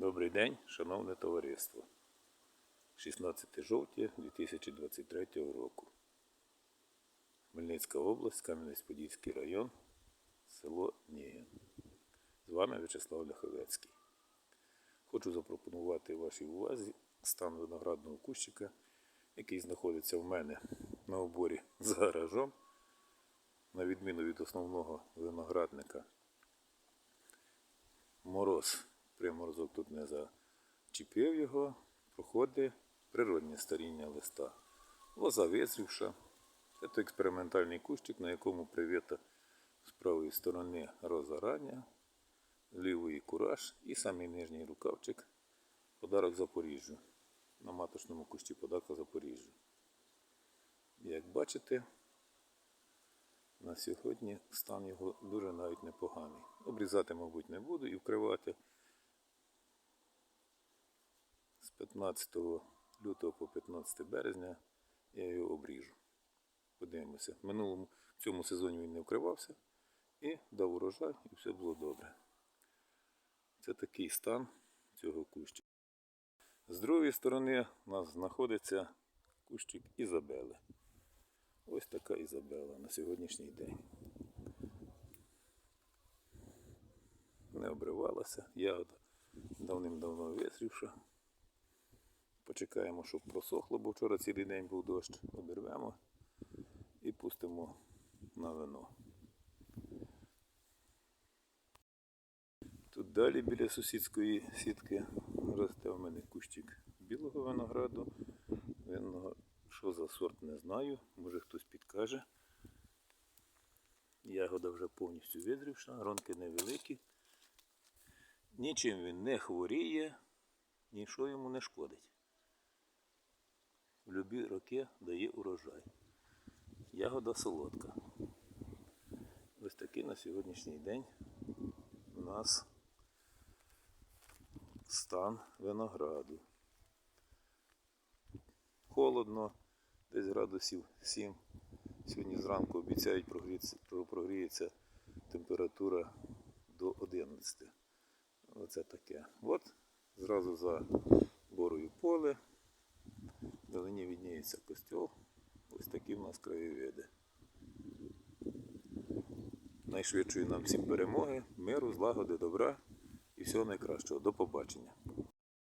Добрий день, шановне товариство. 16 жовтня 2023 року. Хмельницька область, Кам'янець-Подільський район, село Нігін. З вами В'ячеслав Ляховецький. Хочу запропонувати вашій увазі стан виноградного кущика, який знаходиться в мене на оборі за гаражом, на відміну від основного виноградника. Мороз, приморозок тут не зачепив його, проходить природнє старіння листа. Лоза визрівша. Це експериментальний кущик, на якому привіта з правої сторони роза лівої кураж і самий нижній рукавчик подарок Запоріжжю. На маточному кущі подарка Запоріжжю. Як бачите, на сьогодні стан його дуже навіть непоганий. Обрізати, мабуть, не буду і вкривати 15 лютого по 15 березня я його обріжу. Подивимося. В минулому в цьому сезоні він не вкривався і дав урожай, і все було добре. Це такий стан цього кущика. З другої сторони у нас знаходиться кущик Ізабели. Ось така Ізабела на сьогоднішній день. Не обривалася, ягода давним-давно висрівша. Почекаємо, щоб просохло, бо вчора цілий день був дощ. Обірвемо і пустимо на вино. Тут далі біля сусідської сітки росте в мене кущик білого винограду. Винного, що за сорт, не знаю. Може хтось підкаже. Ягода вже повністю визрівша, гронки невеликі. Нічим він не хворіє, нічого йому не шкодить. Любі роки дає урожай. Ягода солодка. Ось такий на сьогоднішній день у нас стан винограду. Холодно, десь градусів 7. Сьогодні зранку обіцяють прогріється температура до 11. Оце таке. От зразу за Вдалині костьол. Ось такі в нас краєвиди. Найшвидшої нам всім перемоги, миру, злагоди, добра і всього найкращого. До побачення.